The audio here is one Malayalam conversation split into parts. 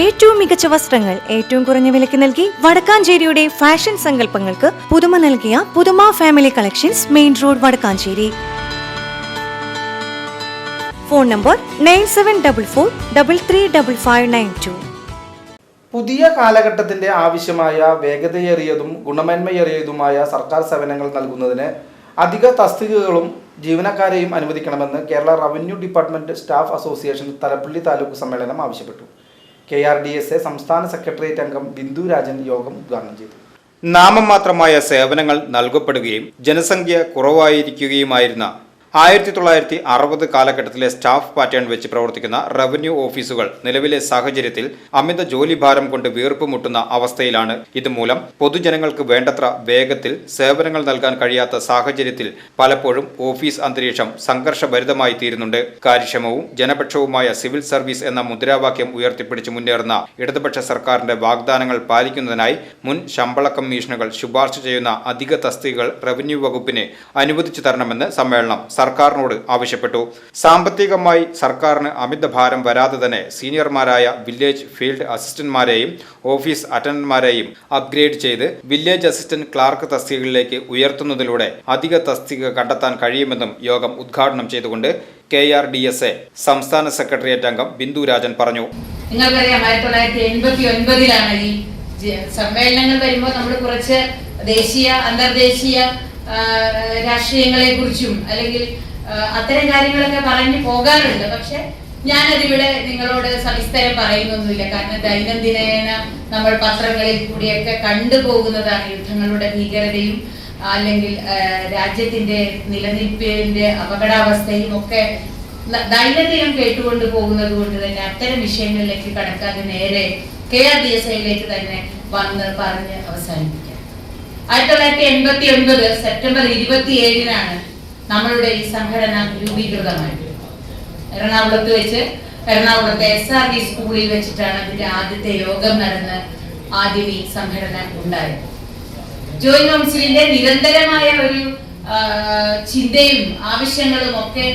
ഏറ്റവും മികച്ച വസ്ത്രങ്ങൾ ഏറ്റവും കുറഞ്ഞ വിലയ്ക്ക് നൽകി വടക്കാഞ്ചേരിയുടെ ഫാഷൻ സങ്കല്പങ്ങൾക്ക് പുതുമ നൽകിയ പുതുമ family collections main road Vadakkanchery. Phone number nine seven double four double three double five nine two പുതിയ കാലഘട്ടത്തിന്റെ ആവശ്യമായ വേഗതയേറിയതും ഗുണമേന്മയേറിയതുമായ സർക്കാർ സേവനങ്ങൾ നൽകുന്നതിന് അധിക തസ്തികകളും ജീവനക്കാരെയും അനുവദിക്കണമെന്ന് Kerala revenue department staff association Thalappally taluk സമ്മേളനം ആവശ്യപ്പെട്ടു. K R D S A സംസ്ഥാന സെക്രട്ടേറിയറ്റ് അംഗം ബിന്ദു രാജൻ യോഗം ഉദ്ഘാടനം ചെയ്തു. നാമം മാത്രമായ സേവനങ്ങൾ നൽകപ്പെടുകയും ജനസംഖ്യ കുറവായിരിക്കുകയുമായിരുന്ന ആയിരത്തി തൊള്ളായിരത്തി അറുപത് കാലഘട്ടത്തിലെ സ്റ്റാഫ് പാറ്റേൺ വെച്ച് പ്രവർത്തിക്കുന്ന റവന്യൂ ഓഫീസുകൾ നിലവിലെ സാഹചര്യത്തിൽ അമിത ജോലിഭാരം കൊണ്ട് വീർപ്പ് മുട്ടുന്ന അവസ്ഥയിലാണ്. ഇതുമൂലം പൊതുജനങ്ങൾക്ക് വേണ്ടത്ര വേഗത്തിൽ സേവനങ്ങൾ നൽകാൻ കഴിയാത്ത സാഹചര്യത്തിൽ പലപ്പോഴും ഓഫീസ് അന്തരീക്ഷം സംഘർഷഭരിതമായി തീരുന്നുണ്ട്. കാര്യക്ഷമവും ജനപക്ഷവുമായ സിവിൽ സർവീസ് എന്ന മുദ്രാവാക്യം ഉയർത്തിപ്പിടിച്ച് മുന്നേറുന്ന ഇടതുപക്ഷ സർക്കാരിന്റെ വാഗ്ദാനങ്ങൾ പാലിക്കുന്നതിനായി മുൻ ശമ്പള കമ്മീഷനുകൾ ശുപാർശ ചെയ്യുന്ന അധിക തസ്തികകൾ റവന്യൂ വകുപ്പിനെ അനുവദിച്ചു തരണമെന്ന് സമ്മേളനം സർക്കാരിനോട് ആവശ്യപ്പെട്ടു. സാമ്പത്തികമായി സർക്കാരിന് അമിത ഭാരം വരാതെ തന്നെ സീനിയർമാരായ വില്ലേജ് ഫീൽഡ് അസിസ്റ്റന്റ്മാരെയും ഓഫീസ് അറ്റൻഡന്റ്മാരെയും അപ്ഗ്രേഡ് ചെയ്ത് വില്ലേജ് അസിസ്റ്റന്റ് ക്ലാർക്ക് തസ്തികകളിലേക്ക് ഉയർത്തുന്നതിലൂടെ അധിക തസ്തിക കണ്ടെത്താൻ കഴിയുമെന്നും യോഗം ഉദ്ഘാടനം ചെയ്തുകൊണ്ട് K R D S A സംസ്ഥാന സെക്രട്ടേറിയറ്റ് അംഗം ബിന്ദു രാജൻ പറഞ്ഞു. നിങ്ങൾക്കറിയാം ഈ സമ്മേളനങ്ങൾ വരുമ്പോൾ നമ്മൾ കുറച്ച് ദേശീയ അന്തർദേശീയ രാഷ്ട്രീയങ്ങളെ കുറിച്ചും അല്ലെങ്കിൽ അത്തരം കാര്യങ്ങളൊക്കെ പറഞ്ഞു പോകാറുണ്ട്. പക്ഷെ ഞാനതിവിടെ നിങ്ങളോട് സവിസ്തരം പറയുന്നൊന്നുമില്ല. കാരണം ദൈനംദിനേന നമ്മൾ പത്രങ്ങളിൽ കൂടിയൊക്കെ കണ്ടുപോകുന്നതാണ് യുദ്ധങ്ങളുടെ ഭീകരതയും അല്ലെങ്കിൽ രാജ്യത്തിന്റെ നിലനിൽപ്പിന്റെ അപകടാവസ്ഥയും ഒക്കെ ദൈനംദിനം കേട്ടുകൊണ്ട് പോകുന്നത് കൊണ്ട് തന്നെ അത്തരം വിഷയങ്ങളിലേക്ക് കടക്കാതെ നേരെ കെ ആർ ഡി എസ് ഐയിലേക്ക് തന്നെ വന്ന് പറഞ്ഞ് അവസാനിപ്പിക്കാം. ആയിരത്തി തൊള്ളായിരത്തി എൺപത്തി ഒൻപത് സെപ്റ്റംബർ ഇരുപത്തി ഏഴിനാണ് നമ്മളുടെ ഈ സംഘടന രൂപീകൃതമായത്. എറണാകുളത്ത് വെച്ച് എറണാകുളത്തെ എസ് ആർ ഡി സ്കൂളിൽ വെച്ചിട്ടാണ് അതിന്റെ ആദ്യത്തെ യോഗം നടന്ന് ആദ്യം ഈ സംഘടന ഉണ്ടായത്. ജോയിന്റ് കൗൺസിലിന്റെ നിരന്തരമായ ഒരു ചിന്തയും ആവശ്യങ്ങളും ഒക്കെ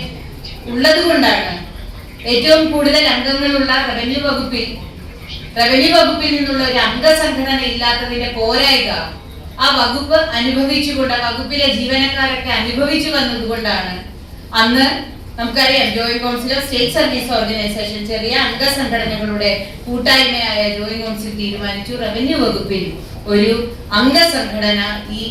ഉള്ളത് കൊണ്ടാണ് ഏറ്റവും കൂടുതൽ അംഗങ്ങളുള്ള റവന്യൂ വകുപ്പിൽ റവന്യൂ വകുപ്പിൽ നിന്നുള്ള ഒരു അംഗസംഘടന ഇല്ലാത്തതിന്റെ പോരായിക ആ വകുപ്പ് അനുഭവിച്ചുകൊണ്ട് വകുപ്പിലെ ജീവനക്കാരൊക്കെ അനുഭവിച്ചു വന്നതുകൊണ്ടാണ് അന്ന് നമുക്കറിയാം joint council of state service organisation ചെറിയ അംഗസംഘടനകളുടെ കൂട്ടായ്മയായ ജോയിന്റ് കൗൺസിൽ തീരുമാനിച്ചു. റവന്യൂ വകുപ്പിൽ ഒരു അംഗസംഘടന ഈ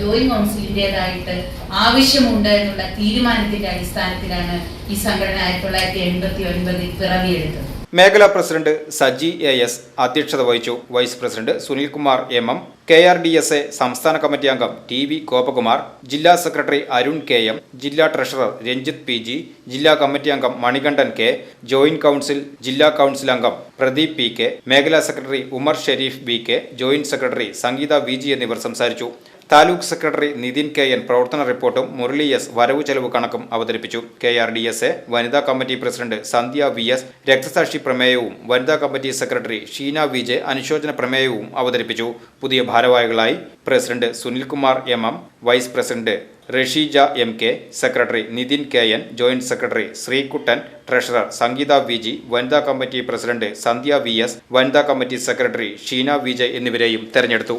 ജോയിന്റ് കൗൺസിലിന്റേതായിട്ട് ആവശ്യമുണ്ട് എന്നുള്ള തീരുമാനത്തിന്റെ അടിസ്ഥാനത്തിലാണ് ഈ സംഘടന ആയിരത്തി തൊള്ളായിരത്തി എൺപത്തി ഒൻപതിൽ പിറവിയെടുത്തത്. മേഖലാ പ്രസിഡന്റ് സജി എ എസ് അധ്യക്ഷത വഹിച്ചു. Vice president Sunilkumar M M K R D S A സംസ്ഥാന കമ്മിറ്റി അംഗം ടി വി ഗോപകുമാർ ജില്ലാ സെക്രട്ടറി അരുൺ കെ എം ജില്ലാ ട്രഷറർ രഞ്ജിത്ത് പി ജി ജില്ലാ കമ്മിറ്റി അംഗം മണികണ്ഠൻ കെ ജോയിന്റ് കൗൺസിൽ ജില്ലാ കൗൺസിൽ അംഗം പ്രദീപ് പി കെ മേഖലാ secretary Umar Sharif B K joint secretary Sangeetha V G എന്നിവർ സംസാരിച്ചു. Taluk secretary Nithin K N പ്രവർത്തന റിപ്പോർട്ടും മുരളി എസ് വരവ് ചെലവ് കണക്കും അവതരിപ്പിച്ചു. K R D S A വനിതാ committee president Sandhya V S രക്തസാക്ഷി പ്രമേയവും വനിതാ committee secretary Sheena V J അനുശോചന പ്രമേയവും അവതരിപ്പിച്ചു. പുതിയ ഭാരവാഹികളായി president Sunilkumar M M vice president Rasheeja M K secretary Nithin K N joint secretary Sreekuttan treasurer Sangeetha V G വനിതാ committee president Sandhya V S വനിതാ committee secretary Sheena V J എന്നിവരെയും തെരഞ്ഞെടുത്തു.